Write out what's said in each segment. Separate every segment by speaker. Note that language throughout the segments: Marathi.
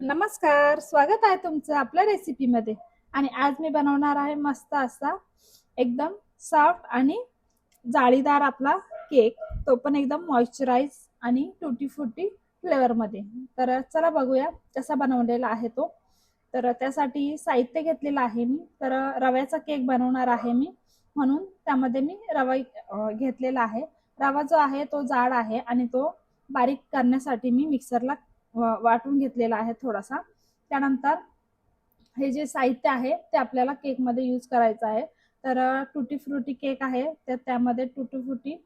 Speaker 1: नमस्कार स्वागत आहे तुमचं आपल्या रेसिपीमध्ये आणि आज मी बनवणार आहे मस्त असा एकदम सॉफ्ट आणि जाळीदार आपला केक तो पण एकदम मॉइश्चराईज आणि टुटी फुटी फ्लेवरमध्ये तर चला बघूया कसा बनवलेला आहे तो. तर त्यासाठी साहित्य घेतलेलं आहे मी. तर रव्याचा केक बनवणार आहे मी. म्हणून त्यामध्ये मी रवा घेतलेला आहे. रवा जो आहे तो जाड आहे आणि तो बारीक करण्यासाठी मी मिक्सरला वाटून घेतलेला आहे थोडासा. त्यानंतर हे जे साहित्य आहे ते आपल्याला केकमध्ये यूज करायचं आहे. तर टुटी फ्रुटी केक आहे तर त्यामध्ये टुटी फ्रुटी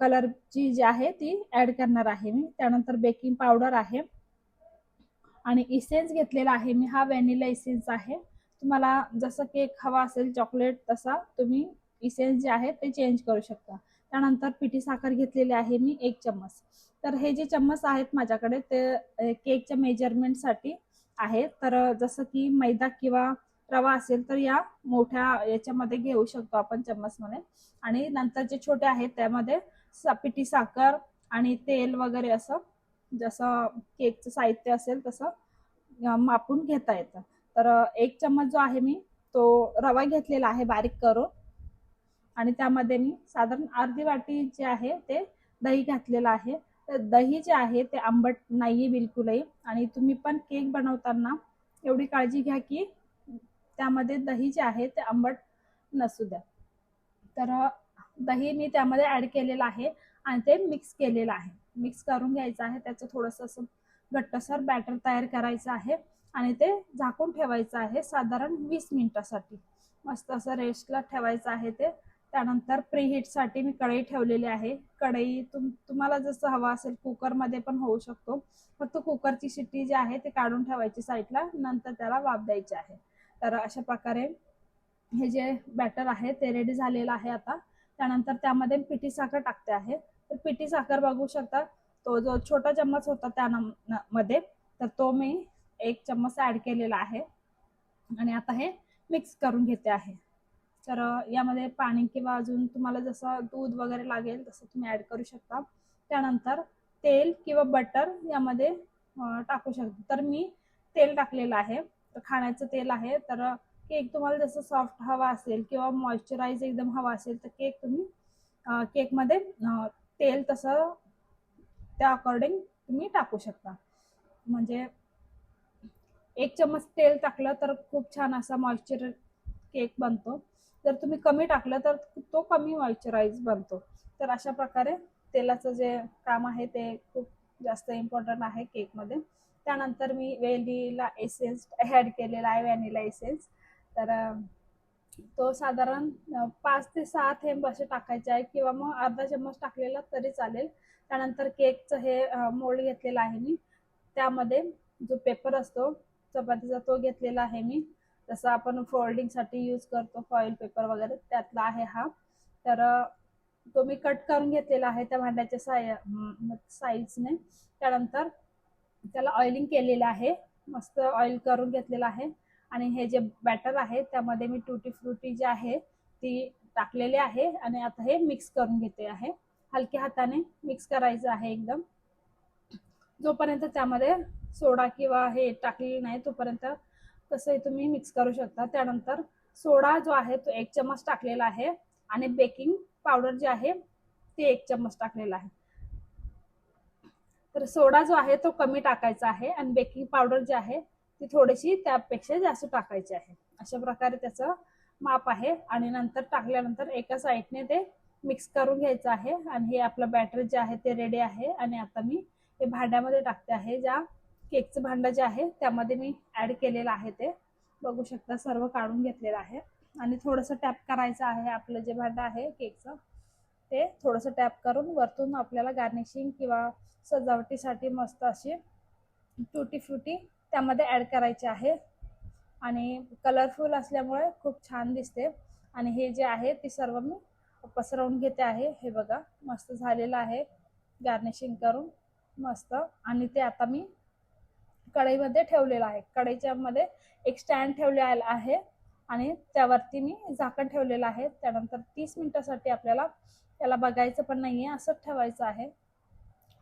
Speaker 1: कलरची जी आहे ती ॲड करणार आहे मी. त्यानंतर बेकिंग पावडर आहे. आणि इसेन्स घेतलेला आहे मी हा व्हॅनिला इसेन्स आहे. तुम्हाला जसं केक हवा असेल चॉकलेट तसा तुम्ही इसेन्स जे आहे ते चेंज करू शकता. त्यानंतर पिठी साखर घेतलेली आहे मी एक चम्मच. तर हे जे चम्मच आहेत माझ्याकडे ते केकच्या मेजरमेंटसाठी आहे तर जसं की मैदा किंवा रवा असेल तर या मोठ्या याच्यामध्ये घेऊ शकतो आपण चम्मचमध्ये आणि नंतर जे छोटे आहेत त्यामध्ये पिठी साखर आणि तेल वगैरे असं जसं केकचं साहित्य असेल तसं मापून घेता येतं. तर एक चम्मच जो आहे मी तो रवा घेतलेला आहे बारीक करून. आणि त्यामध्ये मी साधारण अर्धी वाटी जे आहे ते दही घातलेलं आहे. तर दही जे आहे ते आंबट नाहीये बिलकुलही आणि तुम्ही पण केक बनवताना एवढी काळजी घ्या की त्यामध्ये दही जे आहे ते आंबट नसू द्या. तर दही मी त्यामध्ये ॲड केलेलं आहे आणि ते मिक्स केलेलं आहे. मिक्स करून घ्यायचं आहे. त्याचं थोडंसं असं घट्टसर बॅटर तयार करायचं आहे आणि ते झाकून ठेवायचं आहे साधारण वीस मिनिटासाठी. मस्त असं रेस्टला ठेवायचं आहे ते. त्यानंतर प्रीहीटसाठी मी कढई ठेवलेली आहे. कढई तुम तुम्हाला जसं हवा असेल कुकरमध्ये पण होऊ शकतो. फक्त कुकरची शिट्टी जी आहे ते काढून ठेवायची साईडला नंतर त्याला वाफ द्यायची आहे. तर अशा प्रकारे हे जे बॅटर आहे ते रेडी झालेलं आहे आता. त्यानंतर त्यामध्ये पिठी साखर टाकते आहे. तर पिठी साखर बघू शकता तो जो छोटा चम्मच होता त्या मध्ये तर तो मी एक चम्मच ॲड केलेला आहे. आणि आता हे मिक्स करून घेते आहे. तर यामध्ये पाणी किंवा अजून तुम्हाला जसं दूध वगैरे लागेल तसं तुम्ही ॲड करू शकता. त्यानंतर तेल किंवा बटर यामध्ये टाकू शकता. तर मी तेल टाकलेलं आहे. तर खाण्याचं तेल आहे. तर केक तुम्हाला जसं सॉफ्ट हवा असेल किंवा मॉइश्चराईज एकदम हवा असेल तर केक तुम्ही केकमध्ये तेल तसं त्या अकॉर्डिंग तुम्ही टाकू शकता. म्हणजे एक चम्मच तेल टाकलं तर खूप छान असा मॉइश्चर केक बनतो. जर तुम्ही कमी टाकलं तर तो कमी मॉइश्चराईज बनतो. तर अशा प्रकारे तेलाचं जे काम आहे ते खूप जास्त इम्पॉर्टंट आहे केकमध्ये त्यानंतर मी वेलीला एसेन्स ॲड केलेला आहे व्हॅनिला एसेन्स तर तो साधारण पाच ते सहा थेंब असे टाकायचे आहे किंवा मग अर्धा चम्मच टाकलेला तरी चालेल. त्यानंतर केकचं हे मोल्ड घेतलेलं आहे मी. त्यामध्ये जो पेपर असतो चपातीचा तो घेतलेला आहे मी. जसं आपण फोल्डिंगसाठी यूज करतो फॉईल पेपर वगैरे त्यातला आहे हा. तर तो मी कट करून घेतलेला आहे त्या भांड्याच्या साय साईजने त्यानंतर त्याला ऑइलिंग केलेलं आहे. मस्त ऑइल करून घेतलेलं आहे. आणि हे जे बॅटर आहे त्यामध्ये मी टुटी फ्रुटी जी आहे ती टाकलेली आहे आणि आता हे मिक्स करून घेते आहे. हलक्या हाताने मिक्स करायचं आहे एकदम. जोपर्यंत त्यामध्ये सोडा किंवा हे टाकलेलं नाही तोपर्यंत तसंही तुम्ही मिक्स करू शकता. त्यानंतर सोडा जो आहे तो एक चम्मच टाकलेला आहे आणि बेकिंग पावडर जे आहे ते एक चम्मच टाकलेला आहे. तर सोडा जो आहे तो कमी टाकायचा आहे आणि बेकिंग पावडर जी आहे ती थोडीशी त्यापेक्षा जास्त टाकायची आहे. अशा प्रकारे त्याचं माप आहे आणि नंतर टाकल्यानंतर एका साईडने ते मिक्स करून घ्यायचं आहे आणि हे आपलं बॅटर जे आहे ते रेडी आहे आणि आता मी हे भांड्यामध्ये टाकते आहे ज्या केकचं भांडं जे आहे त्यामध्ये मी ॲड केलेलं आहे ते. बघू शकता सर्व काढून घेतलेलं आहे. आणि थोडंसं टॅप करायचं आहे आपलं जे भांडं आहे केकचं ते थोडंसं टॅप करून वरतून आपल्याला गार्निशिंग किंवा सजावटीसाठी मस्त अशी टुटी फ्रुटी त्यामध्ये ॲड करायची आहे. आणि कलरफुल असल्यामुळे खूप छान दिसते. आणि हे जे आहे ते सर्व मी पसरवून घेते आहे. हे बघा मस्त झालेलं आहे. गार्निशिंग करून मस्त. आणि ते आता मी कढईमध्ये ठेवलेलं आहे. कढईच्या मध्ये एक स्टँड ठेवलेला आहे आणि त्यावरती मी झाकण ठेवलेलं आहे. त्यानंतर तीस मिनिटासाठी आपल्याला त्याला बघायचं पण नाही आहे असंच ठेवायचं आहे.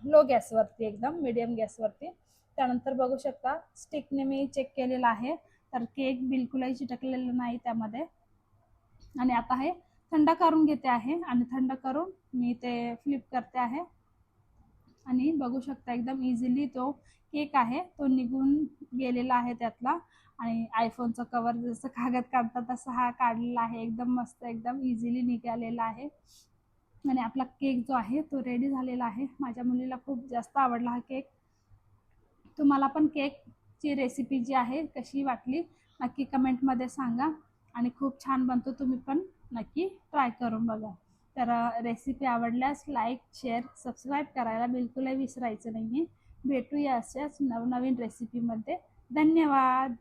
Speaker 1: लो गॅसवरती एकदम मिडियम गॅसवरती त्यानंतर बघू शकता स्टिकने मी चेक केलेला आहे. तर केक बिलकुलही चिटकलेलं नाही त्यामध्ये. आणि आता हे थंड करून घेते आहे. आणि थंड करून मी ते फ्लिप करते आहे. आणि बघू शकता एकदम इझिली तो केक आहे. तो निघून गेलेला आहे त्यातला. आणि आयफोनचं कवर जसं कागद काढतात तसं हा काढलेला आहे. एकदम मस्त एकदम इझिली निघालेला आहे. आणि आपला केक जो आहे तो रेडी झालेला आहे. माझ्या मुलीला खूप जास्त आवडला हा केक तुम्हाला पण केकची रेसिपी जी आहे कशी वाटली नक्की कमेंटमध्ये सांगा. आणि खूप छान बनतो तुम्ही पण नक्की ट्राय करून बघा. तर रेसिपी आवडल्यास लाईक शेअर सबस्क्राईब करायला बिलकुलही विसरायचं नाही आहे भेटूया अशाच नवनवीन रेसिपीमध्ये धन्यवाद!